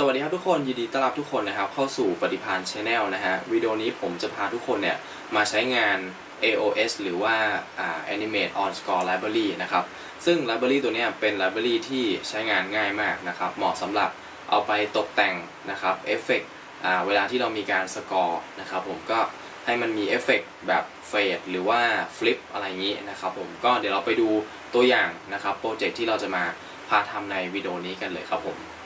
สวัสดีครับทุกคนยินดีต้อนรับทุกคนนะครับเข้าสู่ปฏิพานชาแนลนะฮะวิดีโอนี้ผมจะพาทุกคนเนี่ยมาใช้งาน AOS หรือว่า Animate on Score Library นะครับซึ่ง Library ตัวเนี้ยเป็น Library ที่ใช้งานง่ายมากนะครับเหมาะสำหรับเอาไปตกแต่งนะครับเอฟเฟกต์เวลาที่เรามีการสกอร์นะครับผมก็ให้มันมีเอฟเฟกต์แบบเฟดหรือว่าฟลิปอะไรอย่างนี้นะครับผมก็เดี๋ยวเราไปดูตัวอย่างนะครับโปรเจกต์ที่เราจะมาพาทำในวิดีโอนี้กันเลยครับผม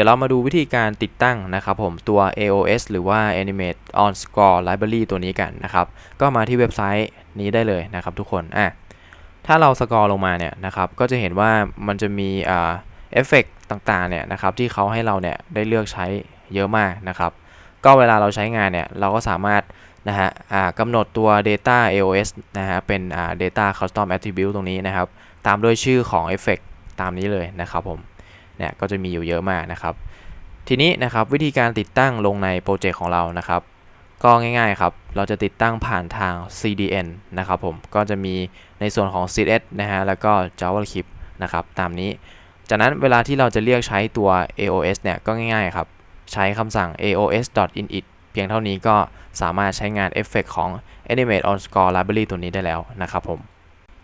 ดี๋ยวเรามาดูวิธีการติดตั้งนะครับผมตัว AOS หรือว่า Animate on Score Library ตัวนี้กันนะครับ ก็มาที่เว็บไซต์นี้ได้เลยนะครับทุกคนอะถ้าเราสกอร์ลงมาเนี่ยนะครับก็จะเห็นว่ามันจะมีอ่าเอฟเฟกต่างๆเนี่ยนะครับที่เขาให้เราเนี่ยได้เลือกใช้เยอะมากนะครับ ก็เวลาเราใช้งานเนี่ยเราก็สามารถนะฮะกำหนดตัว data AOS นะฮะเป็น data custom attribute ตรงนี้นะครับ ตามด้วยชื่อของเอฟเฟกตามนี้เลยนะครับผม เนี่ยก็จะมีอยู่เยอะมากนะครับ ทีนี้นะครับวิธีการติดตั้งลงในโปรเจกต์ของเรานะครับ ก็ง่ายๆครับ เราจะติดตั้งผ่านทาง CDN นะครับผมก็จะมีในส่วนของ CSS นะฮะแล้วก็ JavaScript นะครับตามนี้ จากนั้นเวลาที่เราจะเรียกใช้ตัว AOS เนี่ยก็ง่ายๆครับ ใช้คำสั่ง aos.init เพียงเท่านี้ก็สามารถใช้งานเอฟเฟกของ Animate on Score Library ตัวนี้ได้แล้วนะครับผม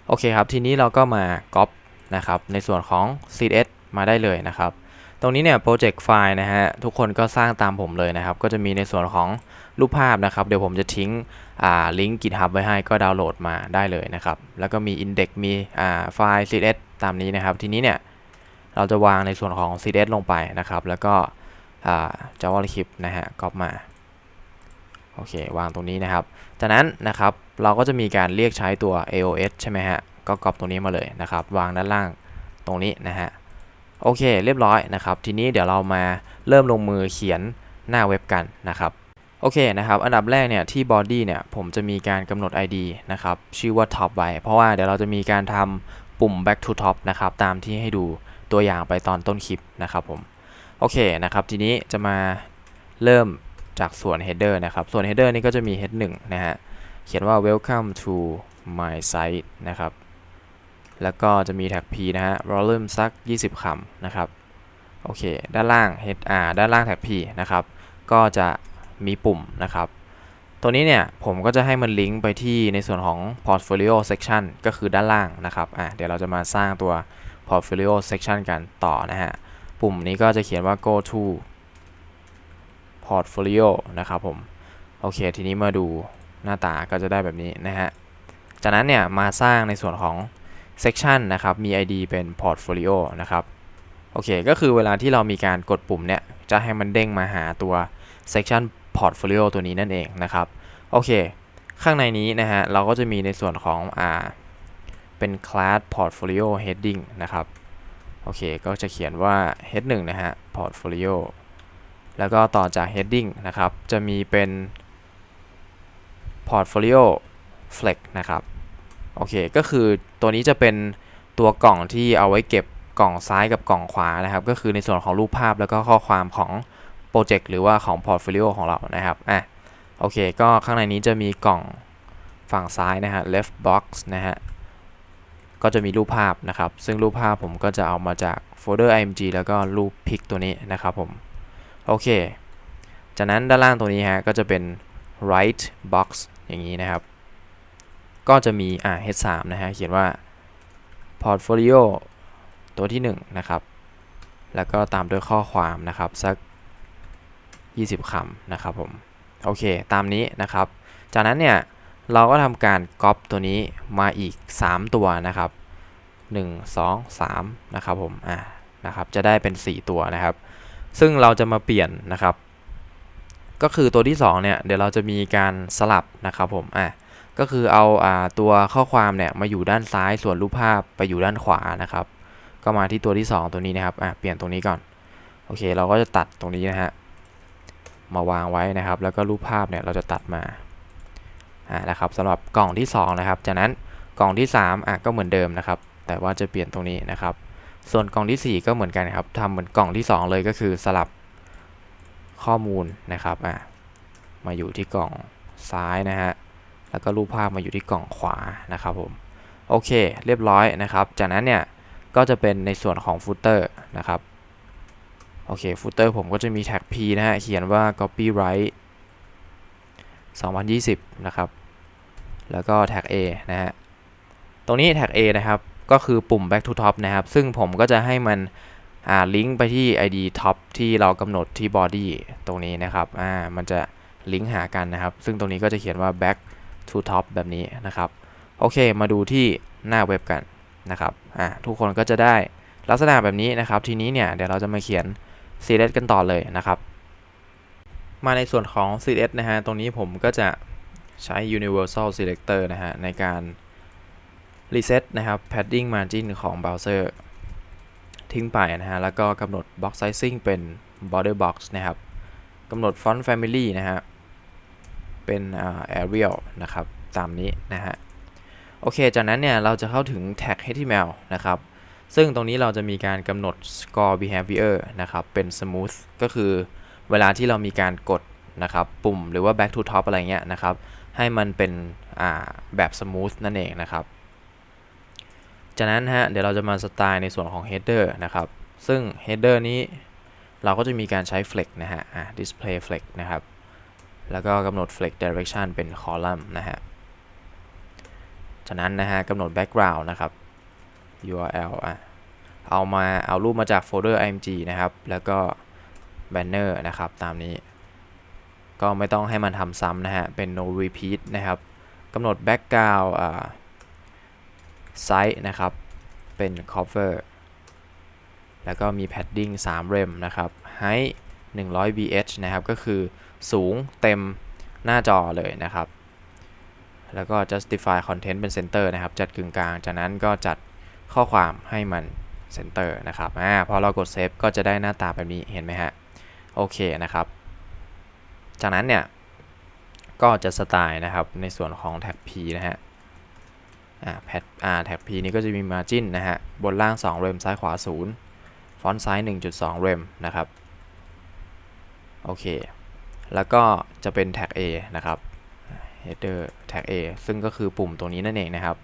โอเคครับ ทีนี้เราก็มา copy นะครับในส่วนของ CSS มาได้เลยนะครับ ตรงนี้เนี่ยโปรเจกต์ไฟล์นะฮะทุกคนก็สร้างตามผมเลยนะครับ ก็จะมีในส่วนของรูปภาพนะครับ เดี๋ยวผมจะทิ้งลิงก์ GitHub ไว้ให้ก็ดาวน์โหลดมาได้เลยนะครับ แล้วก็มี Index มีไฟล์ CSS ตามนี้นะครับ ทีนี้เนี่ยเราจะวางในส่วนของ CSS ลงไปนะครับ แล้วก็ JavaScript นะฮะก๊อปมาโอเควางตรงนี้นะครับ จากนั้นนะครับเราก็จะมีการเรียกใช้ตัว AOS ใช่ไหมฮะ ก็ก๊อปตรงนี้มาเลยนะครับ วางด้านล่างตรงนี้นะฮะ โอเค เรียบร้อยนะครับ ทีนี้เดี๋ยวเรามาเริ่มลงมือเขียนหน้าเว็บกันนะครับโอเคนะครับ อันดับแรกเนี่ยที่ body เนี่ยผมจะมีการกำหนด ID นะครับชื่อว่า top ไว้ เพราะว่าเดี๋ยวเราจะมีการทำปุ่ม back to top นะครับตามที่ให้ดูตัวอย่างไปตอนต้นคลิปนะครับผมโอเคนะครับทีนี้จะมาเริ่มจากส่วน header นะครับส่วน header นี่ก็จะมี head 1นะฮะเขียนว่า welcome to my site นะครับ แล้วก็จะมีแท็ก p นะฮะ volume สัก 20คำนะครับ โอเค ด้านล่าง hr ด้านล่างแท็ก p นะครับ ก็จะมีปุ่มนะครับ ตัวนี้เนี่ย ผมก็จะให้มันลิงก์ไปที่ในส่วนของ portfolio section ก็คือด้านล่างนะครับ อะ เดี๋ยวเราจะมาสร้างตัว portfolio section กันต่อนะฮะ ปุ่มนี้ก็จะเขียนว่า go to portfolio นะครับผม โอเค ทีนี้มาดูหน้าตาก็จะได้แบบนี้นะฮะ จากนั้นเนี่ย มาสร้างในส่วนของ section นะครับ มี ID เป็น portfolio นะครับ โอเค ก็คือเวลาที่เรามีการกดปุ่มเนี่ย จะให้มันเด้งมาหาตัว section portfolio ตัวนี้นั่นเองนะครับ โอเค ข้างในนี้นะฮะ เราก็จะมีในส่วนของอ่าเป็น class portfolio heading นะครับ โอเค ก็จะเขียนว่า head 1นะฮะ portfolio แล้วก็ต่อจาก heading นะครับ จะมีเป็น portfolio flex นะครับ โอเค ก็คือตัวนี้จะเป็นตัวกล่องที่เอาไว้เก็บกล่องซ้ายกับกล่องขวานะครับ ก็คือในส่วนของรูปภาพแล้วก็ข้อความของโปรเจกต์หรือว่าของพอร์ตโฟลิโอของเรานะครับ อะ โอเค ก็ข้างในนี้จะมีกล่องฝั่งซ้ายนะฮะ left box นะฮะ ก็จะมีรูปภาพนะครับ ซึ่งรูปภาพผมก็จะเอามาจากโฟลเดอร์ img แล้วก็รูปพิกตัวนี้นะครับผม โอเค จากนั้นด้านล่างตัวนี้ฮะ ก็จะเป็น right box อย่างนี้นะครับ ก็จะมีอ่า h3 นะฮะเขียนว่า portfolio ตัวที่1นะครับ แล้วก็ตามด้วยข้อความนะครับสัก 20คำนะครับผม โอเค ตามนี้นะครับ จากนั้นเนี่ยเราก็ทำการก๊อปตัวนี้มาอีก 3 ตัวนะครับ 1 2 3 นะครับผม อ่า นะครับ จะได้เป็น 4 ตัวนะครับ ซึ่งเราจะมาเปลี่ยนนะครับ ก็คือตัวที่ 2 เนี่ย เดี๋ยวเราจะมีการสลับนะครับผม อะ ก็คือเอาอตัวข้อความเนี่ยมาอยู่ด้านซ้ายส่วนรูปภาพไปอยู่ด้านขวานะครับ ก็มาที่ตัวที่ 2 ตัวนี้นะครับอะเปลี่ยนตรงนี้ก่อนโอเค เราก็จะตัดตรงนี้นะฮะมาวางไว้นะครับ แล้วก็รูปภาพเนี่ยเราจะตัดมาอ่านะครับสำหรับกล่องที่ 2 นะครับ จากนั้นกล่องที่3อะก็เหมือนเดิมนะครับ แต่ว่าจะเปลี่ยนตรงนี้นะครับ ส่วนกล่องที่ 4 ก็เหมือนกันครับทำเหมือนกล่องที่ 2 เลยก็คือสลับข้อมูลนะครับอะมาอยู่ที่กล่องซ้ายนะฮะ แล้วก็รูปภาพมาอยู่ที่กล่องขวานะครับผมโอเคเรียบร้อยนะครับ จากนั้นเนี่ยก็จะเป็นในส่วนของฟุตเตอร์นะครับโอเคฟุตเตอร์ผมก็จะมีแท็ก P นะฮะเขียนว่า copyright 2020 นะครับ แล้วก็แท็ก A นะฮะตรงนี้แท็ก A นะครับก็คือปุ่ม back to top นะครับ ซึ่งผมก็จะให้มันอ่าลิงก์ไปที่ ID top ที่เรากำหนดที่ body ตรงนี้นะครับอ่ามันจะลิงก์หากันนะครับ ซึ่งตรงนี้ก็จะเขียนว่า back to top แบบนี้นะครับ โอเค มาดูที่หน้าเว็บกันนะครับอ่าทุกคนก็จะได้ลักษณะแบบนี้นะครับ ทีนี้เนี่ยเดี๋ยวเราจะมาเขียน CSS กันต่อเลยนะครับ มาในส่วนของ CSS นะฮะ ตรงนี้ผมก็จะใช้ universal selector นะฮะ ในการ reset นะครับ padding margin ของ browser ทิ้งไปนะฮะ แล้วก็กำหนด box sizing เป็น border box นะครับกำหนด font family นะฮะ เป็น Arial นะครับ ตามนี้นะฮะ โอเค จากนั้นเนี่ยเราจะเข้าถึง tag HTML นะครับ ซึ่งตรงนี้เราจะมีการกำหนด score behavior นะครับ เป็น smooth ก็คือเวลาที่เรามีการกดนะครับปุ่มหรือว่า back to top อะไรเงี้ยนะครับ ให้มันเป็นแบบ smooth นั่นเองนะครับ จากนั้นฮะเดี๋ยวเราจะมาสไตล์ในส่วนของ header นะครับ ซึ่ง header นี้เราก็จะมีการใช้ flex นะฮะ display flex นะครับ แล้วก็กำหนด flex direction เป็น column นะฮะจากนั้นนะฮะกำหนด background นะครับ URL อะ เอามาเอารูปมาจากโฟลเดอร์ img นะครับ แล้วก็ banner นะครับ ตามนี้ ก็ไม่ต้องให้มันทำซ้ำนะฮะ เป็น no repeat นะครับกำหนด background อ่า size นะครับ เป็น cover แล้วก็มี padding 3 rem นะครับ height 100 bh นะครับ ก็คือสูงเต็มหน้าจอเลยนะครับ แล้วก็ justify content เป็น center นะครับ จัดกึ่งกลาง จากนั้นก็จัดข้อความให้มัน center นะครับ อ่า พอเรากด save ก็จะได้หน้าตาแบบนี้ เห็นไหมฮะ โอเคนะครับ จากนั้นเนี่ย ก็จะสไตล์นะครับ ในส่วนของแท็ก P นะฮะอ่าแพทอ่าแท็ก P นี้ก็จะมี margin นะฮะ บนล่าง 2 เรมซ้ายขวา 0 ฟอนต์ไซส์ 1.2 เรมนะครับ โอเค แล้วก็จะเป็นแท็ก A นะครับ header tag A ซึ่งก็คือปุ่มตัวนี้นั่นเองนะครับ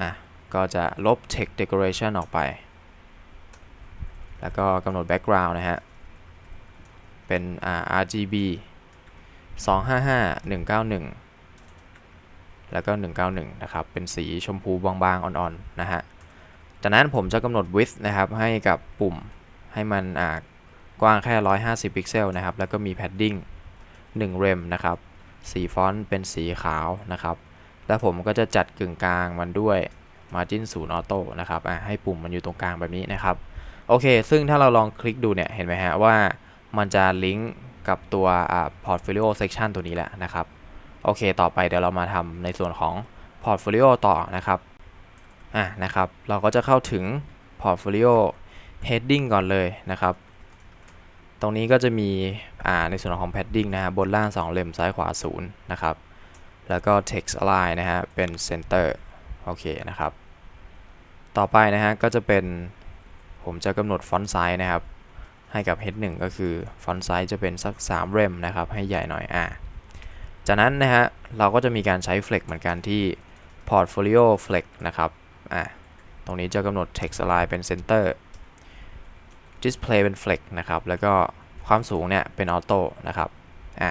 อะ ก็จะลบ text decoration ออกไป แล้วก็กำหนด background นะฮะ เป็นอ่า RGB 255 191 แล้วก็ 191 นะครับ เป็นสีชมพูบางๆ อ่อนๆ นะฮะ จากนั้นผมจะกำหนด width นะครับ ให้กับปุ่มให้มันอ่า กว้างแค่ 150 พิกเซลนะครับ แล้วก็มี padding 1 rem นะครับ สีฟอนต์เป็นสีขาวนะครับ แล้วผมก็จะจัดกึ่งกลางมันด้วย margin 0 auto นะครับอะให้ปุ่มมันอยู่ตรงกลางแบบนี้นะครับ โอเค ซึ่งถ้าเราลองคลิกดูเนี่ย เห็นไหมฮะว่ามันจะลิงก์กับตัวอ่า portfolio section ตัวนี้แหละนะครับ โอเค ต่อไปเดี๋ยวเรามาทำในส่วนของ portfolio ต่อนะครับอะนะครับ เราก็จะเข้าถึง portfolio heading ก่อนเลยนะครับ ตรงนี้ก็จะมีอ่าในส่วนของ padding นะฮะบนล่าง 2 เล่มซ้ายขวา 0 นะครับ แล้วก็ text align นะฮะเป็น center โอเคนะครับ ต่อไปนะฮะก็จะเป็นผมจะกำหนด font size นะครับ ให้กับ head 1ก็คือ font size จะเป็นสัก 3 เล่มนะครับ ให้ใหญ่หน่อยอ่าจากนั้นนะฮะเราก็จะมีการใช้ flex เหมือนกันที่ portfolio flex นะครับอ่าตรงนี้จะกำหนด text align เป็น center display เป็น flex นะครับ แล้วก็ความสูงเนี่ยเป็น auto นะครับ อะ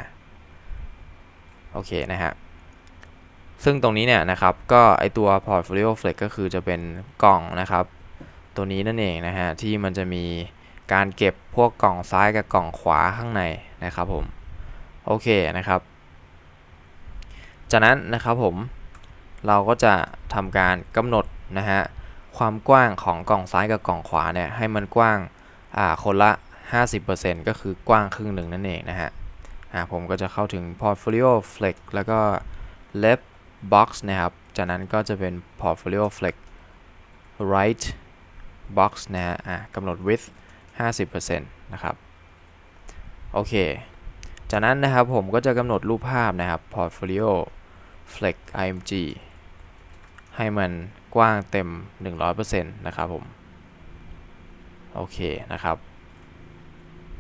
โอเคนะฮะ ซึ่งตรงนี้เนี่ยนะครับ ก็ไอตัว portfolio flex ก็คือจะเป็นกล่องนะครับ ตัวนี้นั่นเองนะฮะ ที่มันจะมีการเก็บพวกกล่องซ้ายกับกล่องขวาข้างในนะครับผม โอเคนะครับ จากนั้นนะครับผม เราก็จะทำการกำหนดนะฮะความกว้างของกล่องซ้ายกับกล่องขวาเนี่ยให้มันกว้าง คนละ 50%ก็คือกว้างครึ่งหนึ่งนั่นเองนะฮะอ่าผมก็จะเข้าถึง portfolio flex แล้วก็ left box นะครับ จากนั้นก็จะเป็น portfolio flex right box นะฮะอ่ากำหนด width 50%นะครับ โอเค จากนั้นนะครับผมก็จะกำหนดรูปภาพนะครับ portfolio flex img ให้มันกว้างเต็ม 100%นะครับผม โอเคนะครับ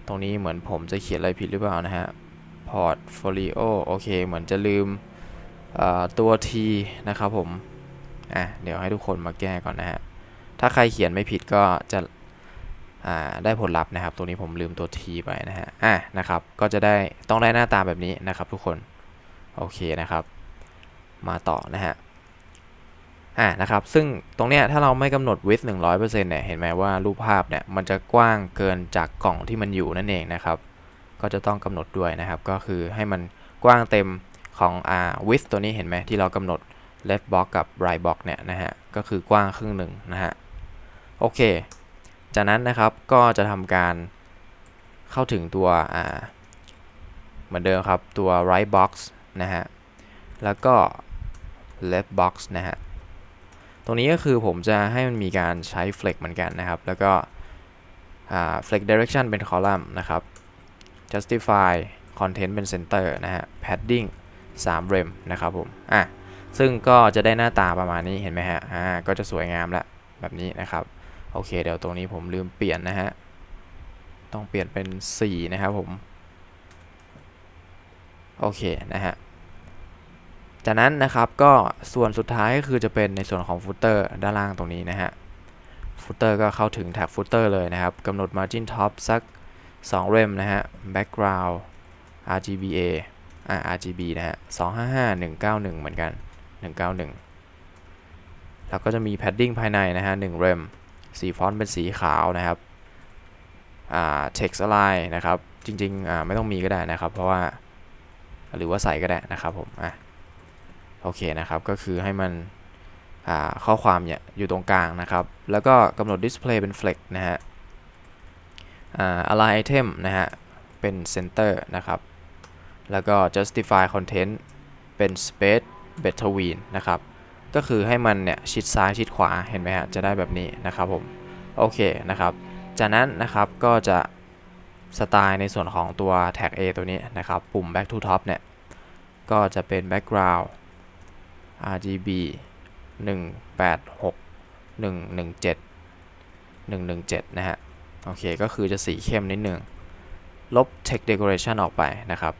ตรงนี้เหมือนผมจะเขียนอะไรผิดหรือเปล่านะฮะ portfolio โอเค เหมือนจะลืมตัว T นะครับผม อะ เดี๋ยวให้ทุกคนมาแก้ก่อนนะฮะ ถ้าใครเขียนไม่ผิดก็จะได้ผลลัพธ์นะครับ ตัวนี้ผมลืมตัว T ไปนะฮะ อะ นะครับ ก็จะได้ต้องได้หน้าตาแบบนี้นะครับทุกคน โอเคนะครับ มาต่อนะฮะ อ่านะครับ ซึ่งตรงเนี้ยถ้าเราไม่กำหนด width 100%เนี่ย เห็นไหมว่ารูปภาพเนี่ยมันจะกว้างเกินจากกล่องที่มันอยู่นั่นเองนะครับ ก็จะต้องกำหนดด้วยนะครับ ก็คือให้มันกว้างเต็มของอ่า width ตัวนี้เห็นไหมที่เรากำหนด left box กับ right box เนี่ยนะฮะ ก็คือกว้างครึ่งหนึ่งนะฮะ โอเค จากนั้นนะครับก็จะทำการเข้าถึงตัวอ่าเหมือนเดิมครับตัว right box นะฮะ แล้วก็ left box นะฮะ ตรงนี้ก็คือผมจะให้มันมีการใช้ flex เหมือนกันนะครับ แล้วก็ flex direction เป็น column นะครับ justify content เป็น center นะฮะ padding 3 rem นะครับผมอะซึ่งก็จะได้หน้าตาประมาณนี้เห็นไหมฮะอ่าก็จะสวยงามแล้วแบบนี้นะครับ โอเค เดี๋ยวตรงนี้ผมลืมเปลี่ยนนะฮะ ต้องเปลี่ยนเป็น 4 นะครับผม โอเค นะฮะ จากนั้นนะครับก็ส่วนสุดท้ายก็คือจะเป็นในส่วนของฟุตเตอร์ด้านล่างตรงนี้นะฮะฟุตเตอร์ก็เข้าถึงแท็กฟุตเตอร์เลยนะครับกำหนด margin top สัก 2 เรมนะฮะ background RGBA อ่า RGB นะฮะ255 191 เหมือนกัน 191 แล้วก็จะมี padding ภายในนะฮะ1เรมสีฟอนต์เป็นสีขาวนะครับอ่า text align นะครับ จริงๆอ่าไม่ต้องมีก็ได้นะครับ เพราะว่า หรือว่าใส่ก็ได้นะครับผมอะ โอเคนะครับ ก็คือให้มันข้อความเนี่ยอยู่ตรงกลางนะครับ แล้วก็กำหนด display เป็น flex นะฮะอ่า align item นะฮะ เป็น center นะครับ แล้วก็ justify content เป็น space between นะครับ ก็คือให้มันเนี่ยชิดซ้ายชิดขวาเห็นไหมฮะ จะได้แบบนี้นะครับผม โอเคนะครับ จากนั้นนะครับก็จะสไตล์ในส่วนของตัว tag A ตัวนี้นะครับ ปุ่ม back to top เนี่ย ก็จะเป็น background RGB 186 117 117 นะฮะ โอเค ก็คือจะสีเข้มนิดหนึ่ง ลบ text decoration ออกไปนะครับ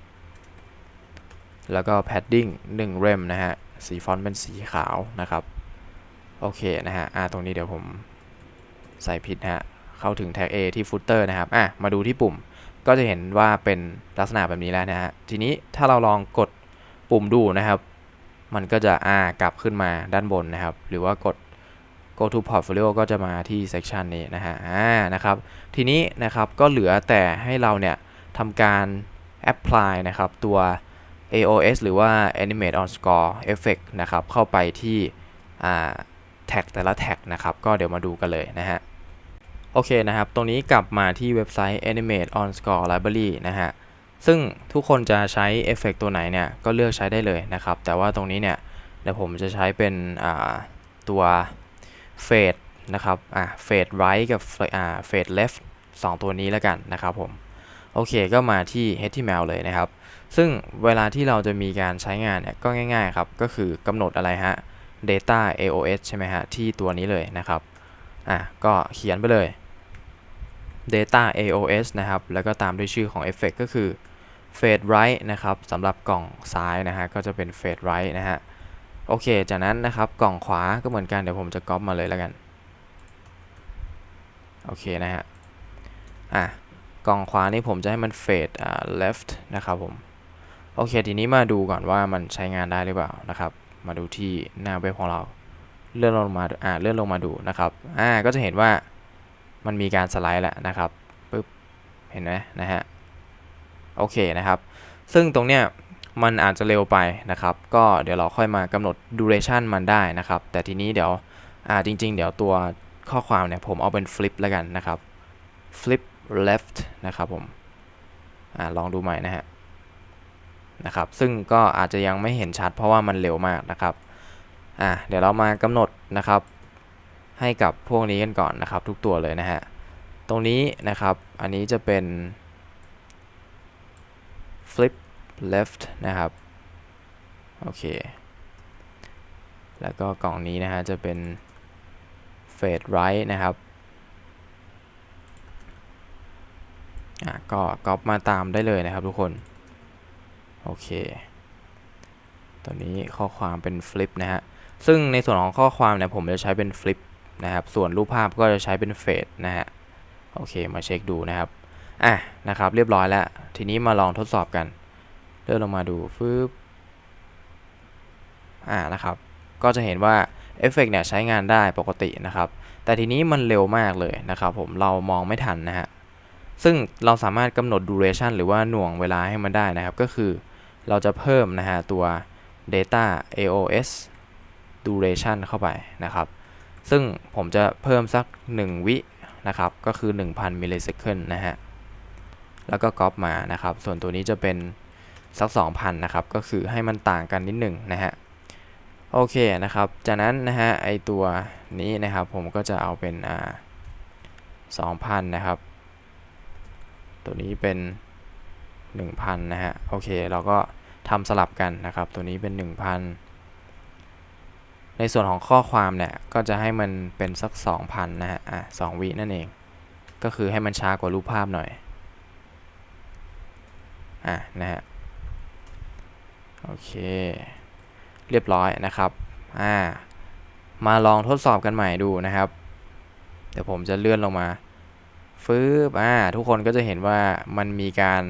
แล้วก็ padding 1 rem นะฮะ สีฟอนต์เป็นสีขาวนะครับ โอเคนะฮะ อ่า ตรงนี้เดี๋ยวผมใส่ผิดะฮะ เข้าถึง tag A ที่ footer นะครับ อะ มาดูที่ปุ่ม ก็จะเห็นว่าเป็นลักษณะแบบนี้แล้วนะฮะ ทีนี้ถ้าเราลองกดปุ่มดูนะครับ มันก็จะอ่ากลับขึ้นมาด้านบนนะครับ หรือว่ากด go to portfolio ก็จะมาที่ section นี้นะฮะอ่านะครับ ทีนี้นะครับก็เหลือแต่ให้เราเนี่ยทำการ apply นะครับตัว AOS หรือว่า Animate on Score Effect นะครับเข้าไปที่อ่าแท็กแต่ละแท็กนะครับ ก็เดี๋ยวมาดูกันเลยนะฮะ โอเคนะครับ ตรงนี้กลับมาที่เว็บไซต์ Animate on Score Library นะฮะ ซึ่งทุกคนจะใช้เอฟเฟกตัวไหนเนี่ยก็เลือกใช้ได้เลยนะครับ แต่ว่าตรงนี้เนี่ยเดี๋ยวผมจะใช้เป็นตัวเฟดนะครับอ่าเฟด right กับอ่าเฟด left 2ตัวนี้แล้วกันนะครับผมโอเคก็มาที่ HTML เลยนะครับ ซึ่งเวลาที่เราจะมีการใช้งานเนี่ยก็ง่ายๆครับ ก็คือกำหนดอะไรฮะ data AOS ใช่ไหมฮะ ที่ตัวนี้เลยนะครับอะก็เขียนไปเลย data AOS นะครับ แล้วก็ตามด้วยชื่อของ effect ก็คือ fade right นะครับสำหรับกล่องซ้ายนะฮะก็จะเป็น fade right นะฮะโอเค จากนั้นนะครับกล่องขวาก็เหมือนกันเดี๋ยวผมจะก๊อปมาเลยแล้วกันโอเคนะฮะอะกล่องขวานี่ผมจะให้มัน fade อ่า left นะครับผมโอเคทีนี้มาดูก่อนว่ามันใช้งานได้หรือเปล่านะครับมาดูที่หน้าเว็บของเราเลื่อนลงมาอ่าเลื่อนลงมาดูนะครับอ่าก็จะเห็นว่ามันมีการสไลด์แล้วนะครับปึ๊บเห็นไหมนะฮะ โอเคนะครับ ซึ่งตรงเนี้ยมันอาจจะเร็วไปนะครับ ก็เดี๋ยวเราค่อยมากำหนด duration มันได้นะครับ แต่ทีนี้เดี๋ยวอ่าจริง ๆ เดี๋ยวตัวข้อความเนี่ยผมเอาเป็น flip แล้วกันนะครับ flip left นะครับผมอ่าลองดูใหม่นะฮะนะครับ ซึ่งก็อาจจะยังไม่เห็นชัดเพราะว่ามันเร็วมากนะครับอ่าเดี๋ยวเรามากำหนดนะครับ ให้กับพวกนี้กันก่อนนะครับ ทุกตัวเลยนะฮะตรงนี้นะครับอันนี้จะเป็น flip left นะครับ โอเค แล้วก็กล่องนี้นะฮะ จะเป็น fade right นะครับ อะ ก็ก๊อปมาตามได้เลยนะครับทุกคน โอเคตัวนี้ข้อความเป็นฟลิปนะฮะ ซึ่งในส่วนของข้อความเนี่ยผมจะใช้เป็นฟลิปนะครับ ส่วนรูปภาพก็จะใช้เป็นเฟดนะฮะ โอเค มาเช็คดูนะครับ อะนะครับ เรียบร้อยแล้ว ทีนี้มาลองทดสอบกันเลื่อนลงมาดูฟึบอ่านะครับ ก็จะเห็นว่าเอฟเฟกเนี่ยใช้งานได้ปกตินะครับ แต่ทีนี้มันเร็วมากเลยนะครับผมเรามองไม่ทันนะฮะซึ่งเราสามารถกำหนด duration หรือว่าหน่วงเวลาให้มันได้นะครับ ก็คือเราจะเพิ่มนะฮะตัว data AOS duration เข้าไปนะครับ ซึ่งผมจะเพิ่มสัก 1 วินะครับ ก็คือ 1000 millisecond นะฮะ แล้วก็ก๊อปมานะครับ ส่วนตัวนี้จะเป็นสัก2,000นะครับ ก็คือให้มันต่างกันนิดหนึ่งนะฮะ โอเคนะครับ จากนั้นนะฮะไอตัวนี้นะครับผมก็จะเอาเป็นอ่า2,000นะครับ ตัวนี้เป็น 1,000นะฮะ โอเค เราก็ทำสลับกันนะครับ ตัวนี้เป็น 1,000 ในส่วนของข้อความเนี่ย ก็จะให้มันเป็นสัก 2,000 นะฮะ อะ2วินั่นเอง ก็คือให้มันช้ากว่ารูปภาพหน่อย อะนะฮะโอเค เรียบร้อยนะครับอ่ามาลองทดสอบกันใหม่ดูนะครับ เดี๋ยวผมจะเลื่อนลงมาฟืบอ่าทุกคนก็จะเห็นว่ามันมีการ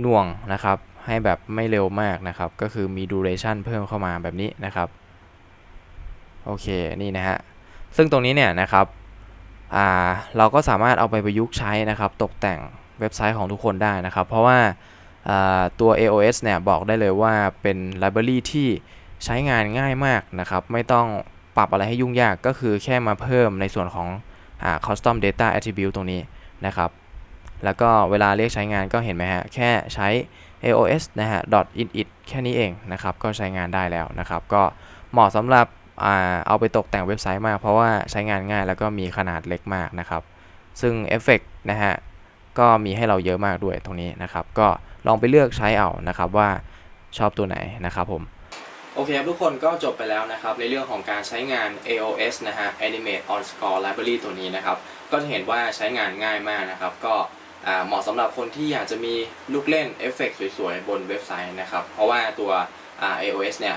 หน่วงนะครับ ให้แบบไม่เร็วมากนะครับ ก็คือมี duration เพิ่มเข้ามาแบบนี้นะครับ โอเคนี่นะฮะซึ่งตรงนี้เนี่ยนะครับอ่าเราก็สามารถเอาไปประยุกต์ใช้นะครับ ตกแต่ง เว็บไซต์ของทุกคนได้นะครับ เพราะว่าตัว AOS เนี่ยบอกได้เลยว่าเป็น library ที่ใช้งานง่ายมากนะครับ ไม่ต้องปรับอะไรให้ยุ่งยากก็คือแค่มาเพิ่มในส่วนของอ custom data attribute ตรงนี้นะครับ แล้วก็เวลาเรียกใช้งานก็เห็นไหมฮะ แค่ใช้ aos นะฮะ .init แค่นี้เองนะครับ ก็ใช้งานได้แล้วนะครับ ก็เหมาะสำหรับอเอาไปตกแต่งเว็บไซต์มาก เพราะว่าใช้งานง่ายแล้วก็มีขนาดเล็กมากนะครับ ซึ่งเอฟเฟกนะฮะ ก็มีให้เราเยอะมากด้วยตรงนี้นะครับ ก็ลองไปเลือกใช้เอานะครับว่าชอบตัวไหนนะครับผมโอเคครับทุกคนก็จบไปแล้วนะครับ ในเรื่องของการใช้งาน AOS นะฮะ Animate on Score Library ตัวนี้นะครับ ก็จะเห็นว่าใช้งานง่ายมากนะครับ ก็เหมาะสำหรับคนที่อยากจะมีลูกเล่นเอฟเฟกต์สวยๆ บนเว็บไซต์นะครับ เพราะว่าตัว AOS เนี่ย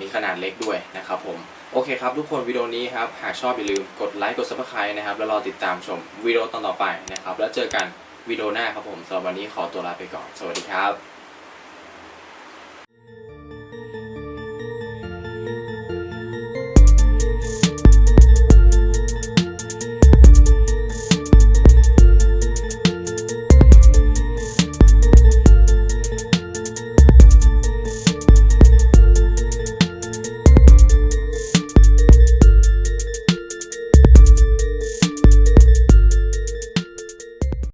มีขนาดเล็กด้วยนะครับผม โอเคครับทุกคนวิดีโอนี้ครับ หากชอบอย่าลืมกดไลค์กดซับสไครต์นะครับ แล้วรอติดตามชมวิดีโอตอนต่อไปนะครับ แล้วเจอกันวิดีโอหน้าครับผมสำหรับวันนี้ขอตัวลาไปก่อน สวัสดีครับ